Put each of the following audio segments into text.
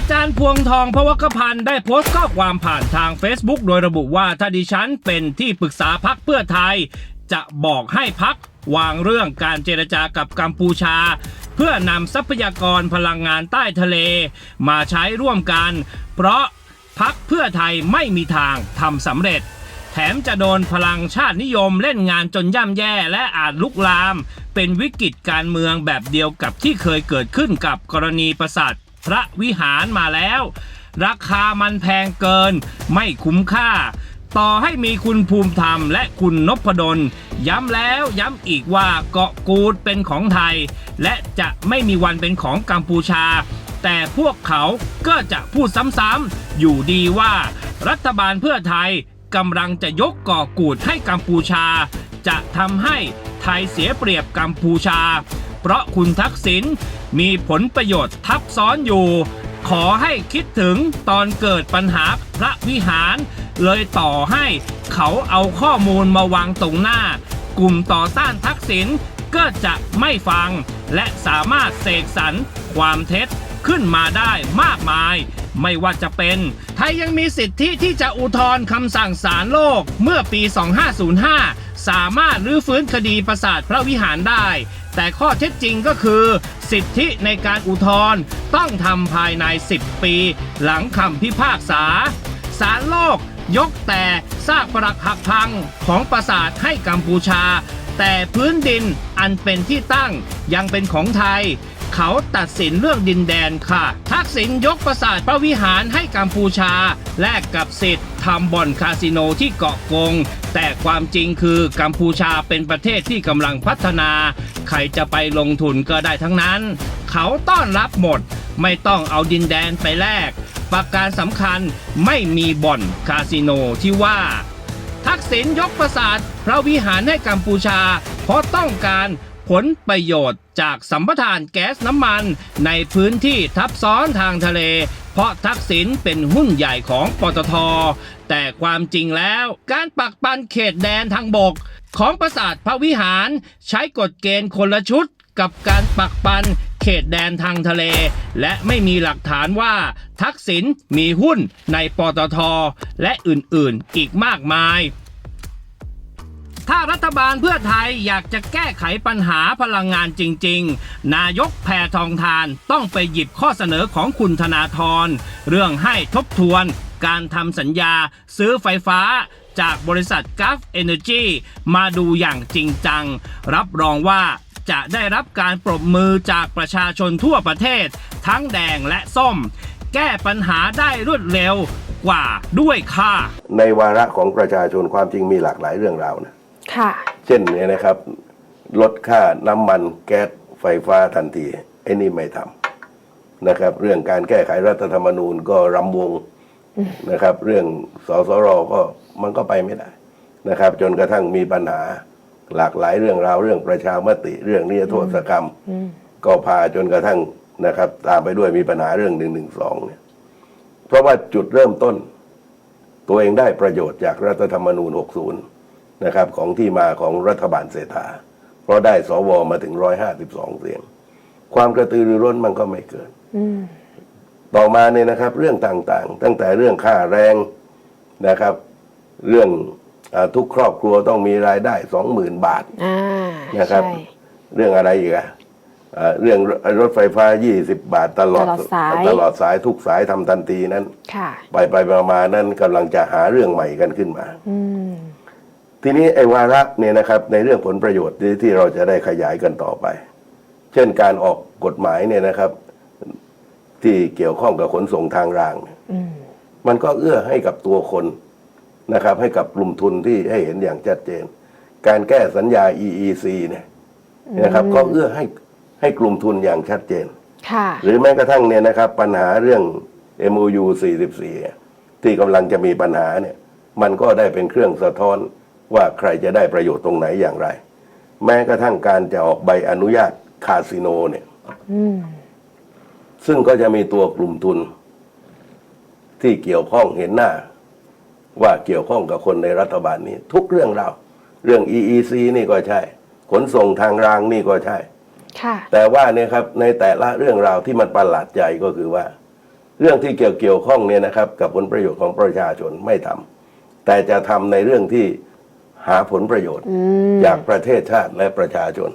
อาจารย์พวงทองพวกพันธ์ได้โพสต์ข้อความผ่านทาง Facebook โดยระบุว่าถ้าดิฉันเป็นที่ปรึกษาพักเพื่อไทย จะบอกให้พักวางเรื่องการเจรจากับกัมพูชา เพื่อนำทรัพยากรพลังงานใต้ทะเล มาใช้ร่วมกัน เพราะพักเพื่อไทยไม่มีทางทำสำเร็จ แถมจะโดนพลังชาตินิยมเล่นงานจนย่ำแย่และอาจลุกลาม เป็นวิกฤตการเมืองแบบเดียวกับที่เคยเกิดขึ้นกับกรณีประสาท พระวิหารมาแล้ว ราคามันแพงเกิน ไม่คุ้มค่า ต่อให้มีคุณภูมิธรรมและคุณนพดล ย้ำแล้วย้ำอีกว่าเกาะกูดเป็นของไทย และจะไม่มีวันเป็นของกัมพูชา แต่พวกเขาก็จะพูดซ้ำๆอยู่ดีว่า รัฐบาลเพื่อไทยกำลังจะยกเกาะกูดให้กัมพูชา จะทำให้ไทยเสียเปรียบกัมพูชา เพราะคุณทักษิณ มีผลประโยชน์ทับซ้อนอยู่ ขอให้คิดถึงตอนเกิดปัญหาพระวิหาร เลยต่อให้เขาเอาข้อมูลมาวางตรงหน้า กลุ่มต่อต้านทักษิณก็จะไม่ฟัง และสามารถเสกสรรความเท็จขึ้นมาได้มากมาย ไม่ว่าจะเป็นไทยยังมีสิทธิที่จะอุทธรณ์คำสั่งศาลโลกเมื่อปี 2505 สามารถรื้อฟื้นคดีประสาทพระวิหารได้ แต่ข้อเท็จจริงก็คือ สิทธิในการอุทธรณ์ต้องทำภายใน 10 ปี หลังคำพิพากษาศาลโลกยกแต่ซากปรักหักพังของปราสาทให้กัมพูชา แต่พื้นดินอันเป็นที่ตั้งยังเป็นของไทย เขาตัดสินเรื่องดินแดนค่ะ ทักษิณยกปราสาทพระวิหารให้กัมพูชา แลกกับสิทธิ์ทำบ่อนคาสิโนที่เกาะกง แต่ความจริงคือกัมพูชาเป็นประเทศที่กำลังพัฒนา ใครจะไปลงทุนก็ได้ทั้งนั้น เขาต้อนรับหมด ไม่ต้องเอาดินแดนไปแลก ประการสำคัญไม่มีบ่อนคาสิโนที่ว่าทักษิณยกประสาทพระวิหารให้กัมพูชา เพราะต้องการ ผลประโยชน์จากสัมปทานแก๊สน้ำมัน ในพื้นที่ทับซ้อนทางทะเล เพราะทักษิณเป็นหุ้นใหญ่ของปตท แต่ความจริงแล้วการปักปันเขตแดนทางบก ของปราสาทพระวิหารใช้กฎเกณฑ์คนละชุดกับการปักปันเขตแดนทางทะเล และไม่มีหลักฐานว่า ทักษิณมีหุ้นในปตท และอื่นๆอีกมากมาย ถ้ารัฐบาลเพื่อไทยอยากจะแก้ไขปัญหาพลังงานจริง ๆ นายกแพทองทานต้องไปหยิบข้อเสนอของคุณธนาธรเรื่องให้ทบทวนการทำสัญญาซื้อไฟฟ้าจากบริษัทกัฟเอเนอร์จีมาดูอย่างจริงจัง รับรองว่าจะได้รับการปรบมือจากประชาชนทั่วประเทศ ทั้งแดงและส้ม แก้ปัญหาได้รวดเร็วกว่าด้วยค่ะ ในวาระของประชาชนความจริงมีหลากหลายเรื่องราวนะ ค่ะ เช่นเนี่ยนะครับ ลดค่าน้ำมันแก๊สไฟฟ้าทันทีไอ้นี่ไม่ทำนะครับ เรื่องการแก้ไขรัฐธรรมนูญก็รำวงนะครับ เรื่องสสรก็มันก็ไปไม่ได้นะครับ จนกระทั่งมีปัญหาหลากหลายเรื่องราวเรื่องประชามติเรื่องนิรโทษกรรม ก็พาจนกระทั่งนะครับ ตามไปด้วยมีปัญหาเรื่องหนึ่งหนึ่งสองเนี่ยเพราะว่าจุดเริ่มต้น ตัวเองได้ประโยชน์จากรัฐธรรมนูญ 60 นะครับของที่มาของรัฐบาลเศรษฐา เพราะได้สวมาถึง152เสียง ความกระตือรือร้นมันก็ไม่เกินต่อมาเนี่ยนะครับ เรื่องต่างๆ ตั้งแต่เรื่องค่าแรงนะครับ เรื่องอาทุกครอบครัวต้องมีรายได้20,000บาทอ่านะครับใช่เรื่องอะไรอีกอะอ่าเรื่องรถไฟฟ้า 20 บาทตลอดตลอดสายตลอดสายทุกสายทำทันทีนั้นค่ะไปไปประมาณนั้นกำลังจะหาเรื่องใหม่กันขึ้นมาอืม ทีนี้ไอ้วาระเนี่ยนะครับในเรื่องผลประโยชน์ที่ที่เราจะได้ขยายกันต่อไป เช่นการออกกฎหมายเนี่ยนะครับ ที่เกี่ยวข้องกับขนส่งทางรางเนี่ยอืมมันก็เอื้อให้กับตัวคนนะครับ ให้กับกลุ่มทุนที่ให้เห็นอย่างชัดเจน การแก้สัญญา EEC เนี่ยนะครับ ก็เอื้อให้ให้กลุ่มทุนอย่างชัดเจนค่ะหรือแม้กระทั่งเนี่ยนะครับ ปัญหาเรื่อง MOU 44 ที่กำลังจะมีปัญหาเนี่ย มันก็ได้เป็นเครื่องสะท้อน ว่าใครจะได้ประโยชน์ตรงไหนอย่างไร แม้กระทั่งการจะออกใบอนุญาตคาสิโนเนี่ยอืมซึ่งก็จะมีตัวกลุ่มทุน ที่เกี่ยวข้องเห็นหน้า ว่าเกี่ยวข้องกับคนในรัฐบาลนี้ ทุกเรื่องราวเรื่อง EEC นี่ก็ใช่ ขนส่งทางรางนี่ก็ใช่ค่ะแต่ว่าเนี่ยครับในแต่ละเรื่องราวที่มันประหลาดใจก็คือว่า เรื่องที่เกี่ยวเกี่ยวข้องเนี่ยนะครับ กับผลประโยชน์ของประชาชนไม่ทำแต่จะทำในเรื่องที่ หาผลประโยชน์อืมจากประเทศชาติและประชาชน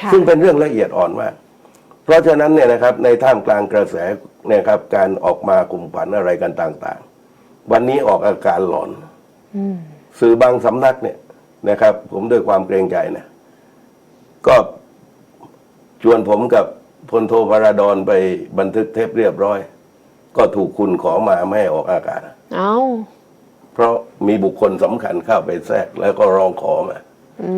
ค่ะซึ่งเป็นเรื่องละเอียดอ่อนมาก เพราะฉะนั้นเนี่ยนะครับในท่ามกลางกระแสเนี่ยครับการออกมากลุ่มฝันอะไรกันต่างๆ วันนี้ออกอาการหลอนอืมสื่อบางสำนักเนี่ยนะครับ ผมด้วยความเกรงใจนะก็ชวนผมกับพลโทพระดอนไปบันทึกเทปเรียบร้อย ก็ถูกคุณขอมาไม่ให้ออกอากาศเอ้า เพราะมีบุคคลสำคัญเข้าไปแทรกแล้วก็ร้องขอมา อื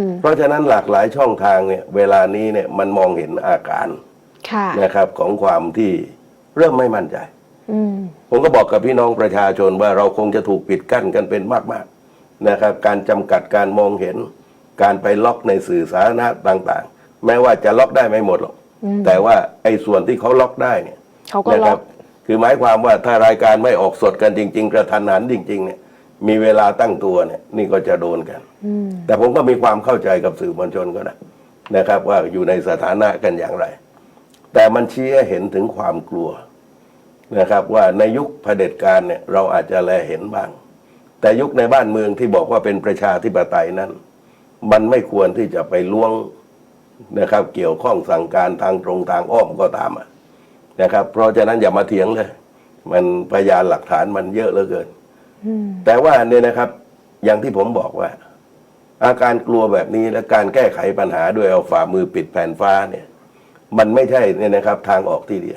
ม เพราะฉะนั้นหลากหลายช่องทางเนี่ยเวลานี้เนี่ยมันมองเห็นอาการค่ะ นะครับของความที่เริ่มไม่มั่นใจ อืม ผมก็บอกกับพี่น้องประชาชนว่าเราคงจะถูกปิดกั้นกันเป็นมากๆนะครับ การจำกัดการมองเห็น การไปล็อกในสื่อสาธารณะต่างๆ แม้ว่าจะล็อกได้ไม่หมดหรอก อืมแต่ว่าไอ้ส่วนที่เขาล็อกได้เนี่ยเขาก็นะล็คอรัก คือหมายความว่าถ้ารายการไม่ออกสดกันจริง ๆ กระทันหันจริง ๆ เนี่ย มีเวลาตั้งตัวเนี่ย นี่ก็จะโดนกันอืมแต่ผมก็มีความเข้าใจกับสื่อมวลชนก็ได้นะครับ ว่าอยู่ในสถานะกันอย่างไร แต่มันชี้ให้เห็นถึงความกลัวนะครับ ว่าในยุคเผด็จการเนี่ย เราอาจจะแลเห็นบ้าง แต่ยุคในบ้านเมืองที่บอกว่าเป็นประชาธิปไตยนั้น มันไม่ควรที่จะไปล้วงนะครับ เกี่ยวข้องสั่งการทางตรงทางอ้อมก็ตามอะ นะครับ เพราะฉะนั้นอย่ามาเถียงเลย มันพยานหลักฐานมันเยอะเหลือเกินอืมแต่ว่าเนี่ยนะครับ อย่างที่ผมบอกว่า อาการกลัวแบบนี้และการแก้ไขปัญหาด้วยเอาฝ่ามือปิดแผ่นฟ้าเนี่ย มันไม่ใช่เนี่ยนะครับ ทางออกที่ดี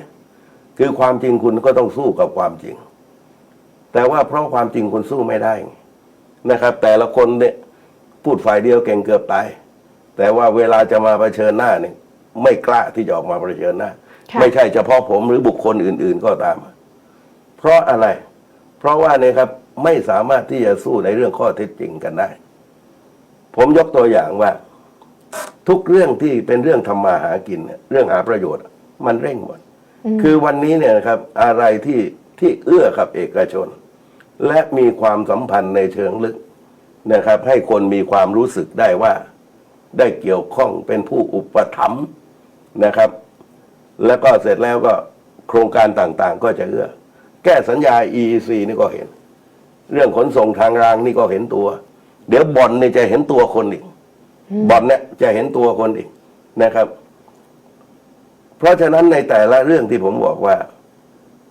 คือความจริงคุณก็ต้องสู้กับความจริง แต่ว่าเพราะความจริงคุณสู้ไม่ได้ไงนะครับ แต่ละคนเนี่ยพูดฝ่ายเดียวเก่งเกือบตายแต่ว่าเวลาจะมาเผชิญหน้าเนี่ยไม่กล้าที่จะออกมาเผชิญหน้าค่ะ ไม่ใช่เฉพาะผมหรือบุคคลอื่น ๆก็ตาม เพราะอะไร เพราะว่าเนี่ยครับไม่สามารถที่จะสู้ในเรื่องข้อเท็จจริงกันได้ ผมยกตัวอย่างว่า ทุกเรื่องที่เป็นเรื่องทำมาหากินเนี่ยเรื่องหาประโยชน์ มันเร่งหมดคือวันนี้เนี่ยนะครับ อะไรที่ที่เอื้อกับเอกชน และมีความสัมพันธ์ในเชิงลึกนะครับ ให้คนมีความรู้สึกได้ว่าได้เกี่ยวข้องเป็นผู้อุปถัมภ์นะครับ แล้วก็เสร็จแล้วก็โครงการต่างๆ ก็จะเอื้อ แก้สัญญา EEC นี่ก็เห็น เรื่องขนส่งทางรางนี่ก็เห็นตัว เดี๋ยวบอลเนี่ยจะเห็นตัวคนอีกบอลเนี่ยจะเห็นตัวคนอีกนะครับ เพราะฉะนั้นในแต่ละเรื่องที่ผมบอกว่า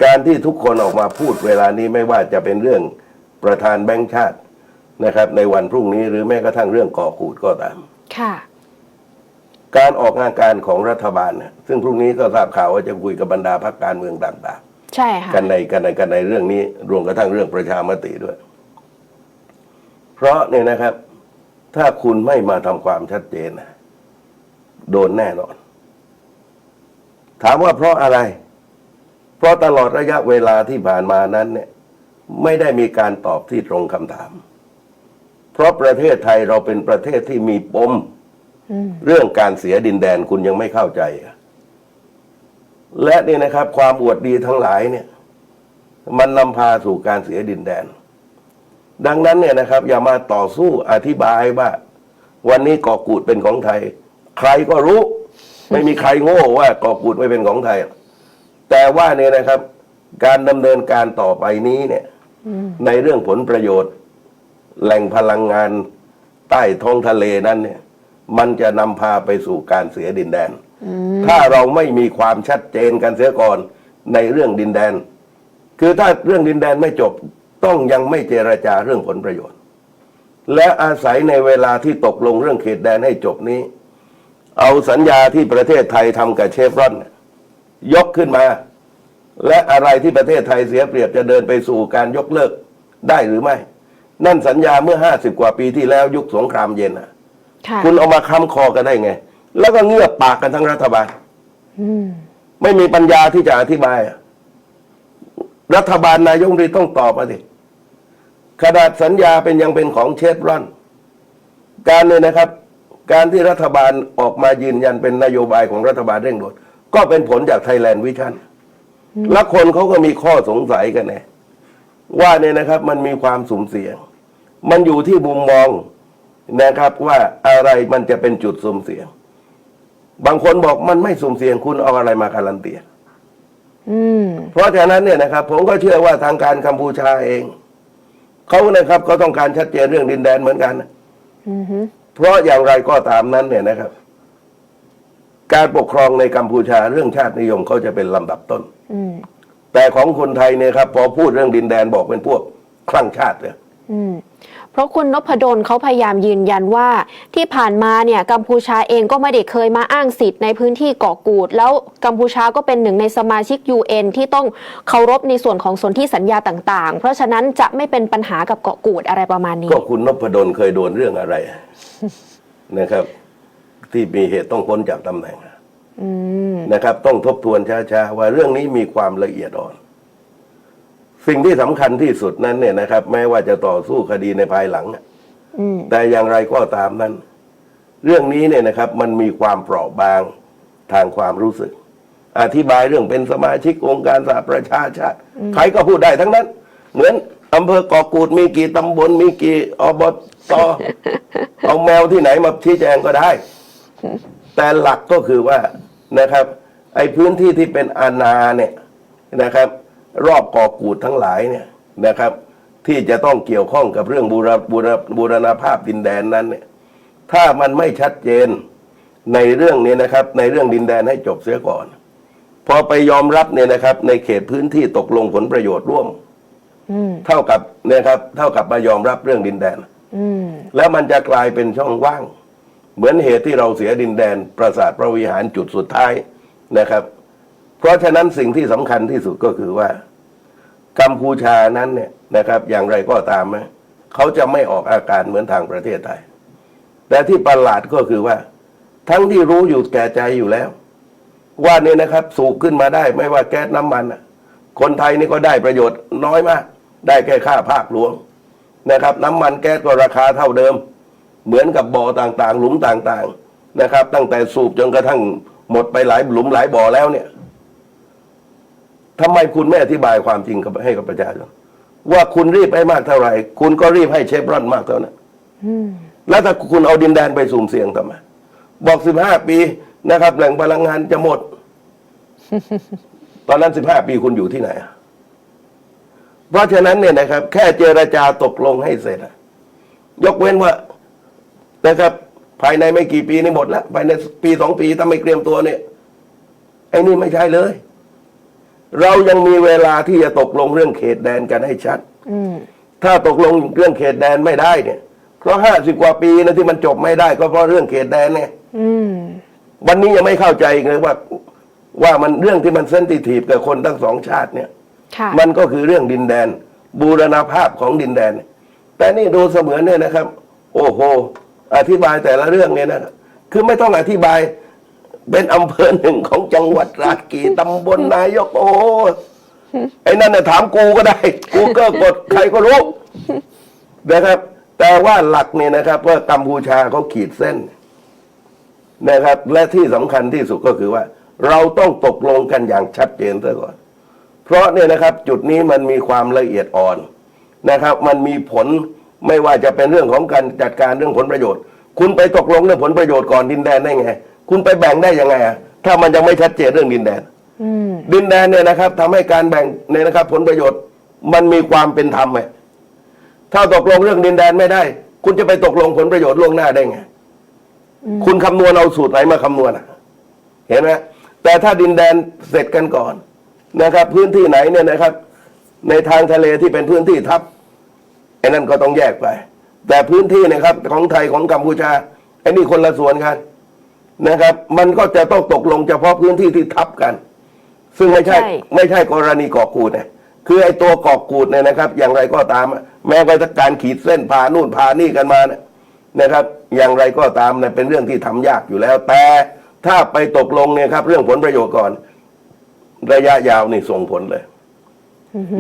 การที่ทุกคนออกมาพูดเวลานี้ไม่ว่าจะเป็นเรื่องประธานแบงค์ชาตินะครับ ในวันพรุ่งนี้หรือแม้กระทั่งเรื่องก่อขูดก็ตาม ค่ะ การออกงานการของรัฐบาลเนี่ยซึ่งพรุ่งนี้ก็ทราบข่าวว่าจะคุยกับบรรดาพรรคการเมืองต่างใช่ค่ะ ๆ กันในกันในกันในเรื่องนี้รวมกระทั่งเรื่องประชามติด้วย เพราะเนี่ยนะครับ ถ้าคุณไม่มาทำความชัดเจนนะโดนแน่นอน ถามว่าเพราะอะไร เพราะตลอดระยะเวลาที่ผ่านมานั้นเนี่ย ไม่ได้มีการตอบที่ตรงคำถาม เพราะประเทศไทยเราเป็นประเทศที่มีปมอืม เรื่องการเสียดินแดนคุณยังไม่เข้าใจอะและนี่นะครับ ความอวดดีทั้งหลายเนี่ย มันนำพาสู่การเสียดินแดน ดังนั้นเนี่ยนะครับ อย่ามาต่อสู้อธิบายว่า วันนี้เกาะกูดเป็นของไทย ใครก็รู้ ไม่มีใครโง่ว่าเกาะกูดไม่เป็นของไทย แต่ว่าเนี่ยนะครับ การดำเนินการต่อไปนี้เนี่ยอืมในเรื่องผลประโยชน์ แหล่งพลังงานใต้ท้องทะเลนั้นเนี่ย มันจะนำพาไปสู่การเสียดินแดนอืมถ้าเราไม่มีความชัดเจนกันเสียก่อนในเรื่องดินแดน คือถ้าเรื่องดินแดนไม่จบต้องยังไม่เจรจาเรื่องผลประโยชน์ และอาศัยในเวลาที่ตกลงเรื่องเขตแดนให้จบนี้ เอาสัญญาที่ประเทศไทยทำกับเชฟรอนเนี่ยยกขึ้นมา และอะไรที่ประเทศไทยเสียเปรียบจะเดินไปสู่การยกเลิกได้หรือไม่ นั่นสัญญาเมื่อห้าสิบกว่าปีที่แล้วยุคสงครามเย็นนะ ค่ะคุณเอามาค้ำคอกันได้ไง แล้วก็เงือบปากกันทั้งรัฐบาลอืมไม่มีปัญญาที่จะอธิบายอะรัฐบาลนายกรัฐมนตรีต้องตอบมาดิขนาดสัญญาเป็นยังเป็นของเชฟรอน การเนี่ยนะครับ การที่รัฐบาลออกมายืนยันเป็นนโยบายของรัฐบาลเร่งด่วนก็เป็นผลจากไทยแลนด์วิชั่นและคนเขาก็มีข้อสงสัยกันไงว่าเนี่ยนะครับ มันมีความสุ่มเสี่ยง มันอยู่ที่มุมมอง นะครับว่าอะไรมันจะเป็นจุดสุ่มเสี่ยง บางคนบอกมันไม่สุ่มเสี่ยงคุณเอาอะไรมาการันตีอืมเพราะฉะนั้นเนี่ยนะครับ ผมก็เชื่อว่าทางการกัมพูชาเองเขานะครับเขาต้องการชัดเจนเรื่องดินแดนเหมือนกันอือฮึเพราะอย่างไรก็ตามนั้นเนี่ยนะครับ การปกครองในกัมพูชาเรื่องชาตินิยมเขาจะเป็นลำดับต้นอืมแต่ของคนไทยเนี่ยครับ พอพูดเรื่องดินแดนบอกเป็นพวกคลั่งชาติเลย อืมเพราะคุณนพดลเขาพยายามยืนยันว่า ที่ผ่านมาเนี่ยกัมพูชาเองก็ไม่ได้เคยมาอ้างสิทธิ์ในพื้นที่เกาะกูด แล้วกัมพูชาก็เป็นหนึ่งในสมาชิก UN ที่ต้องเคารพในส่วนของสนธิสัญญาต่างๆ เพราะฉะนั้นจะไม่เป็นปัญหากับเกาะกูดอะไรประมาณนี้ ก็คุณนพดลเคยโดนเรื่องอะไร นะครับ ที่มีเหตุต้องพ้นจากตำแหน่งอืมนะครับ ต้องทบทวนช้าๆว่าเรื่องนี้มีความละเอียดอ่อน สิ่งที่สำคัญที่สุดนั้นเนี่ยนะครับ แม้ว่าจะต่อสู้คดีในภายหลัง อืมแต่อย่างไรก็ตามนั้น เรื่องนี้เนี่ยนะครับ มันมีความเปราะบางทางความรู้สึก อธิบายเรื่องเป็นสมาชิกองค์การสหประชาชาติ ใครก็พูดได้ทั้งนั้น เหมือนอำเภอเกาะกูดมีกี่ตำบลมีกี่อบตเอาแมวที่ไหนมาชี้แจงก็ได้ แต่หลักก็คือว่านะครับ ไอ้พื้นที่ที่เป็นอาณาเนี่ยนะครับ รอบเกาะกูดทั้งหลายเนี่ยนะครับ ที่จะต้องเกี่ยวข้องกับเรื่องบูรบูรบูรณาภาพดินแดนนั้นเนี่ยถ้ามันไม่ชัดเจนในเรื่องนี้นะครับ ในเรื่องดินแดนให้จบเสียก่อน พอไปยอมรับเนี่ยนะครับ ในเขตพื้นที่ตกลงผลประโยชน์ร่วมอืมเท่ากับเนะครับ เท่ากับมายอมรับเรื่องดินแดนอืมแล้วมันจะกลายเป็นช่องว่าง เหมือนเหตุที่เราเสียดินแดน ปราสาทพระวิหารจุดสุดท้ายนะครับ เพราะฉะนั้นสิ่งที่สำคัญที่สุดก็คือว่า กัมพูชานั้นเนี่ยนะครับ อย่างไรก็ตามนะเขาจะไม่ออกอาการเหมือนทางประเทศไทยแต่ที่ประหลาดก็คือว่า ทั้งที่รู้อยู่แก่ใจอยู่แล้ว ว่าเนี่ยนะครับสูบขึ้นมาได้ ไม่ว่าแก๊สน้ำมันนะคนไทยนี่ก็ได้ประโยชน์น้อยมาก ได้แค่ค่าภาคหลวงนะครับ น้ำมันแก๊สก็ราคาเท่าเดิม เหมือนกับบ่อต่างๆ หลุมต่างๆนะครับ ตั้งแต่สูบจนกระทั่งหมดไปหลายหลุมหลายบ่อแล้วเนี่ย ทำไมคุณไม่อธิบายความจริงกับให้กับประชาชนว่าคุณรีบให้มากเท่าไหร่ คุณก็รีบให้เชฟรอนมากเท่านั้นอืมแล้วถ้าคุณเอาดินแดนไปสุ่มเสี่ยงทำไมบอกสิบห้าปีนะครับ แหล่งพลังงานจะหมด ตอนนั้นสิบห้าปีคุณอยู่ที่ไหนอะเพราะฉะนั้นเนี่ยนะครับ แค่เจรจาตกลงให้เสร็จอะยกเว้นว่านะครับ ภายในไม่กี่ปีนี่หมดแล้วภายในปีสองปีถ้าไม่เตรียมตัวเนี่ยไอ้นี่ไม่ใช่เลย เรายังมีเวลาที่จะตกลงเรื่องเขตแดนกันให้ชัดอืมถ้าตกลงเรื่องเขตแดนไม่ได้เนี่ย เพราะห้าสิบกว่าปีนะที่มันจบไม่ได้ ก็เพราะเรื่องเขตแดนเนี่ยอืมวันนี้ยังไม่เข้าใจอีกเลยว่า ว่ามันเรื่องที่มันเซนติทีฟกับคนทั้งสองชาติเนี่ยค่ะมันก็คือเรื่องดินแดน บูรณาภาพของดินแดน แต่นี่ดูเสมือนเนี่ยนะครับ โอ้โห อธิบายแต่ละเรื่องเนี่ยนะครับคือไม่ต้องอธิบาย เป็นอำเภอหนึ่งของจังหวัดราชกี่ตำบลนายกโอ้โหไอ้นั่นน่ะถามกูก็ได้ กูก็กดใครก็รู้นะครับ แต่ว่าหลักเนี่ยนะครับ ว่ากัมพูชาเขาขีดเส้นนะครับ และที่สำคัญที่สุดก็คือว่า เราต้องตกลงกันอย่างชัดเจนซะก่อน เพราะเนี่ยนะครับ จุดนี้มันมีความละเอียดอ่อนนะครับ มันมีผลไม่ว่าจะเป็นเรื่องของการจัดการเรื่องผลประโยชน์ คุณไปตกลงเรื่องผลประโยชน์ก่อนดินแดนได้ไง คุณไปแบ่งได้ยังไงอะถ้ามันยังไม่ชัดเจนเรื่องดินแดน อืม ดินแดนเนี่ยนะครับทำให้การแบ่งเนี่ยนะครับ ผลประโยชน์มันมีความเป็นธรรมไหมถ้าตกลงเรื่องดินแดนไม่ได้ คุณจะไปตกลงผลประโยชน์ล่วงหน้าได้ไงคุณคำนวณเอาสูตรไหนมาคำนวณอะเห็นไหมแต่ถ้าดินแดนเสร็จกันก่อนนะครับ พื้นที่ไหนเนี่ยนะครับ ในทางทะเลที่เป็นพื้นที่ทับไอ้นั่นก็ต้องแยกไป แต่พื้นที่เนะครับของไทยของกัมพูชาไอ้นี่คนละส่วนกัน นะครับ มันก็จะต้องตกลงเฉพาะพื้นที่ที่ทับกัน ซึ่งไม่ใช่ ใช่ ไม่ใช่กรณีเกาะกูดเนี่ยคือไอ้ตัวเกาะกูดเนี่ยนะครับ อย่างไรก็ตามอะแม้กระทั่งการขีดเส้นพานู่นพานี่กันมาเนี่ยนะครับ อย่างไรก็ตามเนี่ยเป็นเรื่องที่ทำยากอยู่แล้ว แต่ถ้าไปตกลงเนี่ยครับ เรื่องผลประโยชน์ก่อน ระยะยาวนี่ส่งผลเลย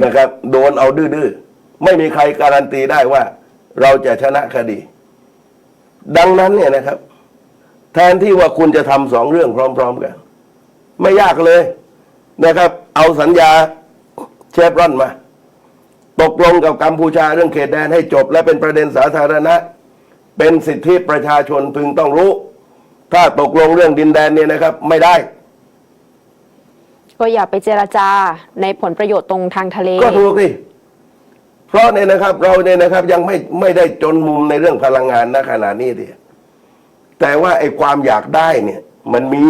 นะครับ โดนเอาดื้อๆไม่มีใครการันตีได้ว่า เราจะชนะคดี ดังนั้นเนี่ยนะครับ แทนที่ว่าคุณจะทำสองเรื่องพร้อม ๆ กัน ไม่ยากเลยนะครับ เอาสัญญาเชฟรอนมา ตกลงกับกัมพูชาเรื่องเขตแดนให้จบ และเป็นประเด็นสาธารณะ เป็นสิทธิประชาชนพึงต้องรู้ ถ้าตกลงเรื่องดินแดนเนี่ยนะครับ ไม่ได้ ก็อย่าไปเจรจาในผลประโยชน์ตรงทางทะเล ก็ถูกสิเพราะเนี่ยนะครับ เราเนี่ยนะครับยังไม่ไม่ได้จนมุมในเรื่องพลังงานณขณะนี้ที แต่ว่าไอ้ความอยากได้เนี่ยมันมี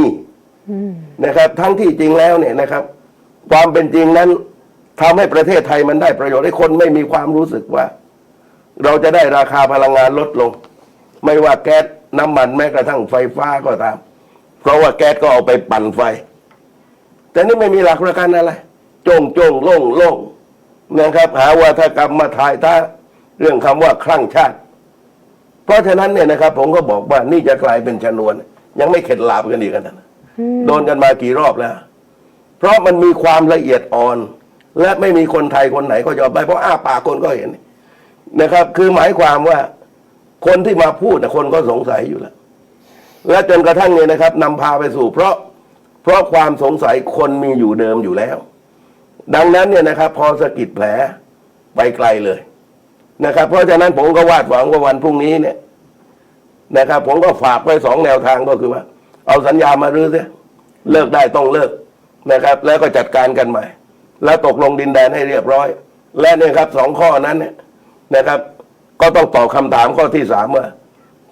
นะครับ ทั้งที่จริงแล้วเนี่ยนะครับ ความเป็นจริงนั้นทำให้ประเทศไทยมันได้ประโยชน์ให้คนไม่มีความรู้สึกว่า เราจะได้ราคาพลังงานลดลง ไม่ว่าแก๊สน้ำมันแม้กระทั่งไฟฟ้าก็ตาม เพราะว่าแก๊สก็เอาไปปั่นไฟ แต่นี่ไม่มีหลักประกันอะไรโจงโจงโล่งโล่งนะครับ หาว่าถ้ากรรมมาถ่ายท่าเรื่องคำว่าคลั่งชาติ เพราะฉะนั้นเนี่ยนะครับผมก็บอกว่านี่จะกลายเป็นชนวน ยังไม่เข็ดหลาบกันอีกนะโดนกันมากี่รอบแล้ว เพราะมันมีความละเอียดอ่อน และไม่มีคนไทยคนไหนก็ยอมไปเพราะอ้าปากคนก็เห็นนะครับ คือหมายความว่าคนที่มาพูดนะคนก็สงสัยอยู่แล้ว และจนกระทั่งเนี่ยนะครับนำพาไปสู่ เพราะเพราะความสงสัยคนมีอยู่เดิมอยู่แล้ว ดังนั้นเนี่ยนะครับ พอสะกิดแผลไปไกลเลย นะครับ เพราะฉะนั้นผมก็วาดหวังว่าวันพรุ่งนี้เนี่ยนะครับ ผมก็ฝากไว้สองแนวทางก็คือว่า เอาสัญญามารื้อเสียเลิกได้ต้องเลิกนะครับ แล้วก็จัดการกันใหม่ แล้วตกลงดินแดนให้เรียบร้อย และเนี่ยครับสองข้อนั้นเนี่ยนะครับ ก็ต้องตอบคำถามข้อที่สามว่า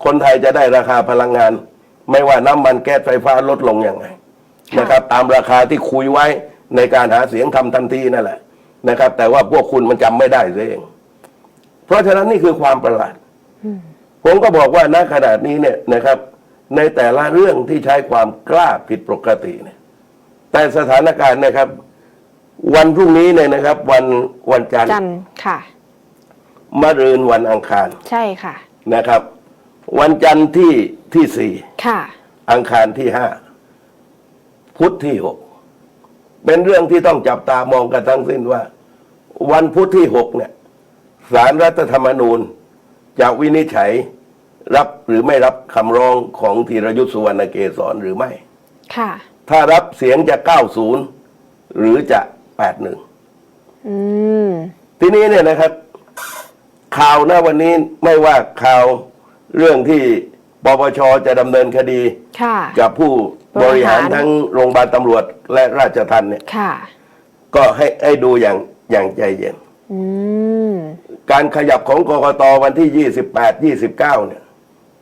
คนไทยจะได้ราคาพลังงาน ไม่ว่าน้ำมันแก๊สไฟฟ้าลดลงยังไงนะครับ ตามราคาที่คุยไว้ในการหาเสียงทำทันทีนั่นแหละนะครับ แต่ว่าพวกคุณมันจำไม่ได้เอง เพราะฉะนั้นนี่คือความประหลาดผมก็บอกว่าณขนาดนี้เนี่ยนะครับ ในแต่ละเรื่องที่ใช้ความกล้าผิดปกติเนี่ย แต่สถานการณ์นะครับ วันพรุ่งนี้เนี่ยนะครับ วันวันจันทร์จันทร์ค่ะมะรืนวันอังคาร ใช่ค่ะนะครับ วันจันทร์ที่ที่สี่ค่ะ อังคารที่ห้าพุธที่หกเป็นเรื่องที่ต้องจับตามองกันทั้งสิ้นว่า วันพุธที่หกเนี่ย สารรัฐธรรมนูญจะวินิจฉัยรับหรือไม่รับคำร้องของธีรยุทธสุวรรณเกษรหรือไม่ ค่ะ ถ้ารับเสียงจะ 90 หรือจะ 81อืมทีนี้เนี่ยนะครับ ข่าวหน้าวันนี้ไม่ว่าข่าวเรื่องที่ปปชจะดำเนินคดี ค่ะ กับผู้บบริริหาหารรทั้งโรงพยาบาลตำรวจและราชทัณฑ์เนี่ย ค่ะ ก็ให้ให้ดูอย่างอย่างใจเย็น อืม การขยับของกกตวันที่ 28 29 เนี่ย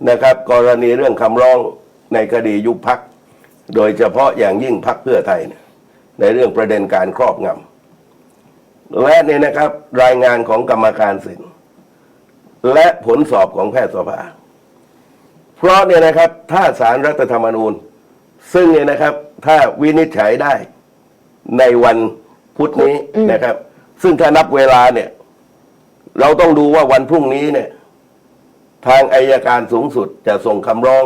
นะครับ กรณีเรื่องคำร้องในคดียุบพัก โดยเฉพาะอย่างยิ่งพักเพื่อไทยเนี่ยในเรื่องประเด็นการครอบงำและเนี่ยนะครับรายงานของกรรมการสินและผลสอบของแพทยสภา เพราะเนี่ยนะครับถ้าสารรัฐธรรมนูญ ซึ่งเนี่ยนะครับถ้าวินิจฉัยได้ในวันพุธนี้นะครับ ซึ่งถ้านับเวลาเนี่ย เราต้องดูว่าวันพรุ่งนี้เนี่ย ทางอายการสูงสุดจะส่งคำร้อง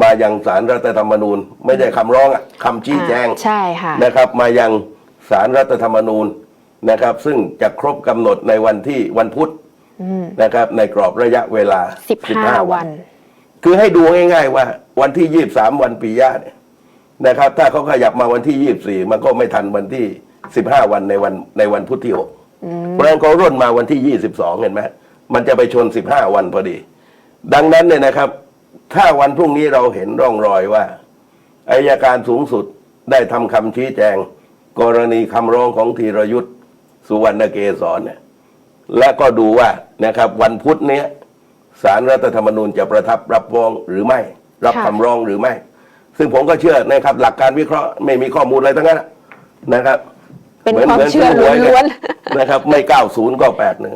มายังสารรัฐธรรมนูญ ไม่ใช่คำร้องอะคำชี้แจงอ่าใช่ค่ะนะครับ มายังสารรัฐธรรมนูญนะครับ ซึ่งจะครบกำหนดในวันที่วันพุธอืมนะครับ ในกรอบระยะเวลาสิบห้าวัน คือให้ดูง่าย ๆ ว่า วันที่ยี่บสามวันปียะเนี่ยนะครับ ถ้าเขาขยับมาวันที่ยี่บสี่มันก็ไม่ทันวันที่สิบห้าวันในวันในวันพุธที่หก เพราะฉะนั้นเขาร่นมาวันที่ยี่สิบสองเห็นไหมมันจะไปชนสิบห้าวันพอดี ดังนั้นเนี่ยนะครับ ถ้าวันพรุ่งนี้เราเห็นร่องรอยว่าอายการสูงสุดได้ทำคำชี้แจง กรณีคำร้องของธีรยุทธ์สุวรรณเกษรเนี่ยและก็ดูว่านะครับวันพุธเนี้ยสารรัฐธรรมนูญจะประทับรับฟ้องหรือไม่ รับค่ะคำร้องหรือไม่ ซึ่งผมก็เชื่อนะครับหลักการวิเคราะห์ไม่มีข้อมูลอะไรทั้งนั้นนะนะครับ เป็นความเชื่อล้วนๆนะครับ ไม่เก้าศูนย์ก็แปดหนึ่ง